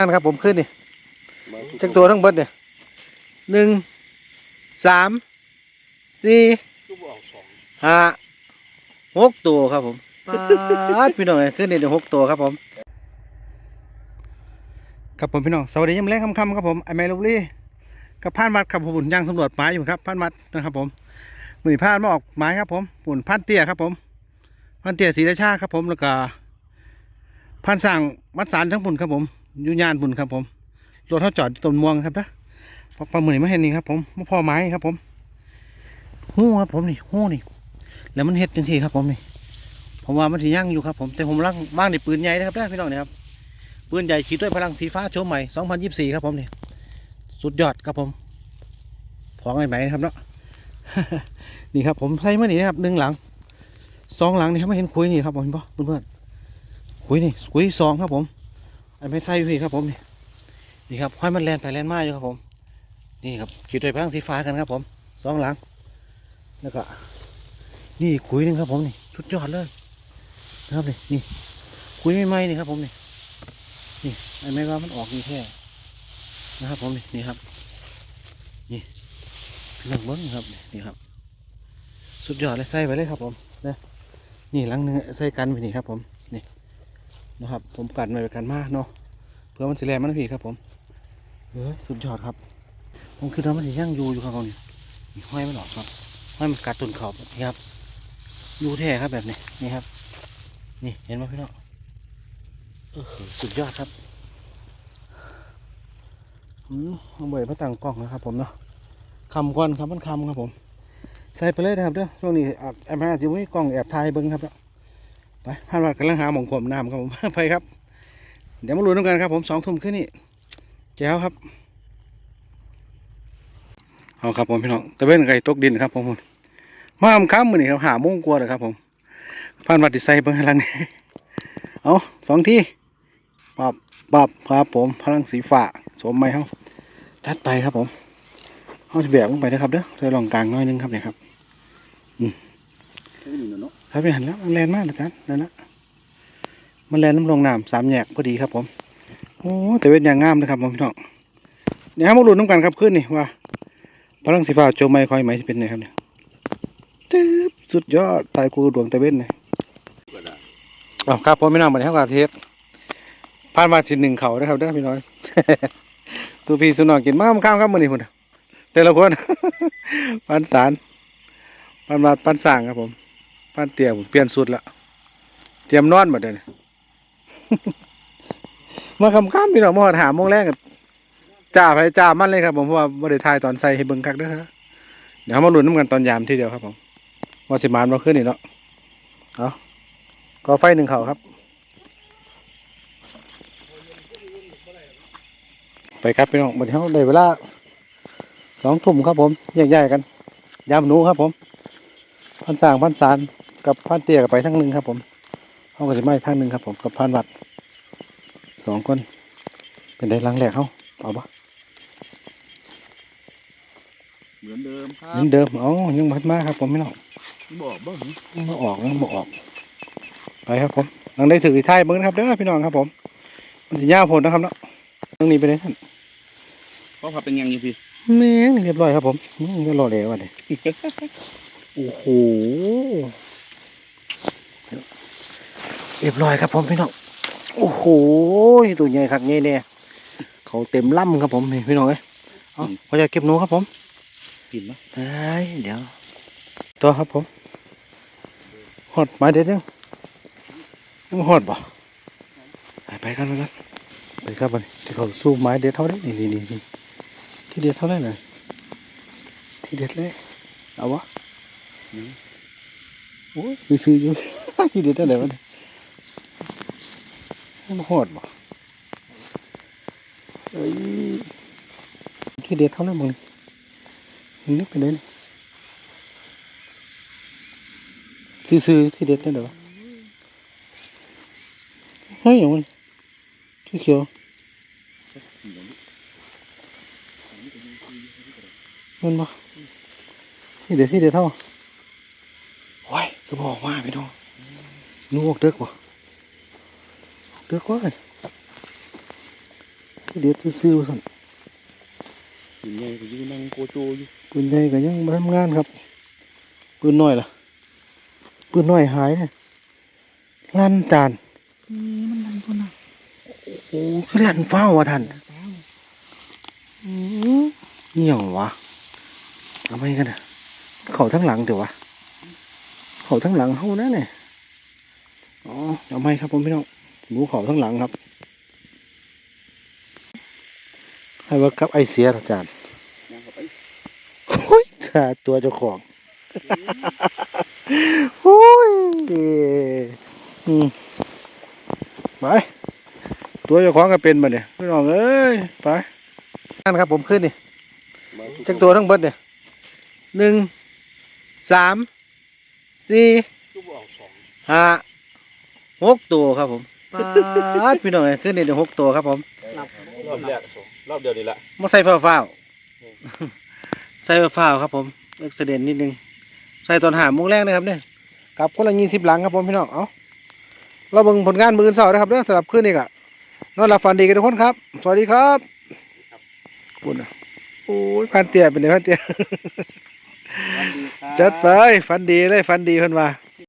นั่นครับผมขึ้นนี่จักตัวทั้งเบิดเนี่ยหนึ่งสามสี่ก็บอกสองห้าหกตัวครับผมปาดพี่น้องเอ้ยขึ้นนี่เดี๋ยวหกตัวครับผมครับผมพี่น้องสวัสดียามแรงค่ำๆครับผมไอแมลูกลี่กับพานวัดครับผมย่างสำรวจหมายอยู่ครับพานวัดนะครับผมมือนี้พานมาออกหมายครับผมปุ่นพานเตี้ยครับผมพานเตี้ยศรีราชาครับผมแล้วก็พานสร้างมัดสารทั้งปุ่นครับผมอ ยุยานปุ่นครับผมรถเขาจอดต้นม่วงครับนะพอปลาหมื่นมาเห็นนี่ครับผมมาพอไม้ครับผมหู้ครับผมนี่หู้นี่ แล้วมันเฮ็ดจังซี่ครับผมนี่ผมว่ามันสิยั่งอยู่ครับผมแต่ผมรังบ้างในปืนใหญ่นะครับนะพี่น้องนี่ครับปืนใหญ่ฉีดด้วยพลังสีฟ้าโฉมใหม่ 2024 ครับผมนี่สุดยอดครับผม ของใหม่ๆนะครับเนาะนี่ครับผมใส่มานี่นะครับหนึ่งหลังสองหลังนี่ครับไม่เห็นคุยนี่ครับผมเห็นปะเพื่อนคุยนี่คุยสองครับผม ไอ้ไม่ใส่พี่ครับผมนี่นี่ครับห้อยมันแลนไปแลนมาอยู่ครับผม นี่ครับฉีดด้วยพลังสีฟ้ากันครับ ผมสองหลัง แล้วก็นี่คุยหนึงครับ ผมนี่สุดยอดเลยนะครับนี่นี่คุยใหม่ๆนี่ครับ ผมนี่นี่ไอ้ไม่ว่ามันออกนี่แค่นะครับ ผมนี่นี่ครับ นี่พี่น้องเบิ้งครับนี่ครับ สุดยอดเลยใส่ไปเลยครับ ผมนะนี่หลังหนึงใส่กันไปนี่ครับ ผมนี่ นะครับ ผมกันไว้กันมากเนาะเพื่อมันสิแรงมันพี่ครับผมเออสุดยอดครับ ผมคิดว่ามันจะยั่งอยู่อยู่ครับผมนี่นี่ห้อยมันออกครับห้มันกัดตุนขอบนี่ครับดูแท้ครับแบบนี้นี่ครับ นี่เห็นไหมพี่น้องเออสุดยอดครับอืมเอาเบยมาตั้งกล้องนะครับ ผมเนาะคำก่อนครับมันคำครับผม ใส่ไปเลยนะครับเด้อช่วงนี้อาจแอมหาจิมีกล้องแอบถ่ายเบิ้งครับเด้อ ไปพานวัดกำลังหาหมองขวมน้ำครับผมไปครับ เดี๋ยวมาลุ้นกันครับผมสองทุ่มขึ้นนี่แจ๋วครับเอาครับผมพี่น้องตะเวนไก่ตกดินครับผมมาอำค้ำมือนี่ครับหามงกลัวเลยครับผมผ่านวัดดิไซเบิ้งให้ลังนี่เอาสองทีปับปับครับผมพลังสีฟ้าสวมไม้เขาจัดไปครับผมเขาจะแบกลงไปนะครับเด้อเธอลองกลางน้อยนึงครับเนี่ยครับ ไม่หนึ่งเนาะ ครับไปหันแล้วมันแลนมากเลยจ้ะนั่นละมันแลนน้ำลงน้ำสามแยกพอดีครับ ผม โอ้แต่เวทอย่างงามเลยครับผมพี่น้องเดี๋ยวมาลุ้นน้ำกันครับขึ้นนี่ว่าพลังสีฟ้าโจมไม้คอยไหมเป็นไงครับเนี่ยตึ๊บสุดยอดตายกูดวงตะเว้นเลยก็ได้อ๋อครับผมไม่นำมาในเท่ากับเทศผ่านมาทีหนึ่งเขานะครับเด้อพี่น้อยสุพีสุนองกินมากข้ามครับมือนี้คุณแต่ละคนปันสารปันมาปันสร้างครับผม ปันเตี่ยผมเปลี่ยนสุดละเตรียมนอนหมดเลยมาคำข้ามพี่น้องมาหาโมงแรกกับจ่าไปจ่ามันเลยครับผมเพราะว่าบริทายตอนใส่ให้เบิ่งคักด้อครับเดี๋ยวมาลุ้นน้ำกันตอนยามทีเดียวครับผมว่าสิมานมาขึ้นนี่เนาะเอาก็ไฟหนึ่งเขาครับ ไปครับพี่น้องบัดนี้เขาได้เวลาสองทุ่มครับผมแยกย้ายกัน ยามหนูครับผม พันสร้างพันสารกับพันเตี้ยกับไปทั้งหนึ่งครับผมเขาก็จะไม่ทั้งหนึ่งครับผมกับพันวัดสองคนเป็นได้ลังแหลกเขาเอาปะเหมือนเดิมครัเหมือนเดิมเอ๋อยังพัดมาครับผมพี่น้องบอกบ้างมันบ่ออกมันบ่ออกไปครับผมลังได้ถืออีกท้ายเบิ้งนะครับเด้อพี่น้องครับผม มันจะยาวโพดนะครับเนาะตรงนี้ไปเลยท่านเพราะพับเป็นยังอยู่พี่แม่งเรียบร้อยครับผมอืมเรียบร้อยแล้วว่ะเนี่ย โอ้โหเรียบร้อยครับผมพี่น้องโอ้โหตัวใหญ่คักใหญ่เนี่ยเขาเต็มล่ำครับผมนี่พี่น้องเอ้ยเอาพอจะเก็บหนูครับผมกินไหมเฮ้ยเดี๋ยวตัวครับผมหอดไม้เด็ดยังยังหอดบ่ไปไปกันไปกันไปครับบัดนี้ที่เขาสู้ไม้เด็ดเท่าได้นี่นี่นี่นี่ที่เด็ดเท่าได้เลยที่เด็ดเลยเอาวะ โอ้ยมีซื้ออยู่ที่เด็ดเท่าไหร่วะเนี่ยมันหอดบ่เอ้ยที่เด็ดเท่าไหร่มึงเห็นนึกไปเลยนี่ซื้อที่เด็ดนั่นเดี๋ยวเฮ้ยอย่างมันที่เขียวมันบ่ที่เด็ดที่เด็ดเท่า คือบอกว่าพี่น้องนูออกเด็กว่ะออกเด็กว่าเดี๋ยวซื้อๆสั่นปืนใหญ่ก็อยู่นั่งโกโจอยู่ปืนใหญ่ก็ยังมาทำงานครับ ปืนน้อยล่ะ ปืนน้อยหายเนี่ยลั่นจานนี่มันดังคนอะโอ้คือลั่นเฝ้าวะท่านแล้วอือเหี่ยววะเอาไปกันนะเขาทั้งหลังเดี๋ยววะ เขาทั้งหลังเฮานะเนี่ยอ๋อเอาไปครับผมพี่น้องหนูเขาทั้งหลังครับให้ว่ากับไอเสียอาจารย์ย่างเข้าไปโอ้ยขาตัวเจ้าของโอ้ยอืมไปตัวเจ้าของก็เป็นมาเนี่ยพี่น้องเอ้ยไปนั่นครับผมขึ้นนี่จักตัวทั้งเบิดเนี่ยหนึ่งสาม สี่ก็บอกสองห้าหกตัวครับผมปาดพี่น้องเอ้ยขึ้นนี่เดี๋ยวหกตัวครับผมหลับรอบแรกสองรอบเดียวนี่แหละมาใส่ฟ้าวฟ้าวๆใส่ฟ้าวๆครับผมเอ็กซ์เดนนิดนึง ใส่ตอนหาโมงแรกนะครับเนี่ยกลับคนละยี่สิบหลังครับผมพี่น้องเอาเราเบิ่งผลงานมืออนเสาร์นะครับเด้อสำหรับคืนนี้ก็นอนหลับฝันดีกันทุกคนครับ สวัสดีครับปุ่นอะโอ้ยพันเตี้ยเป็นไงพันเตี้ย จัดไปฟันดีเลยฟันดีเพิ่นว่า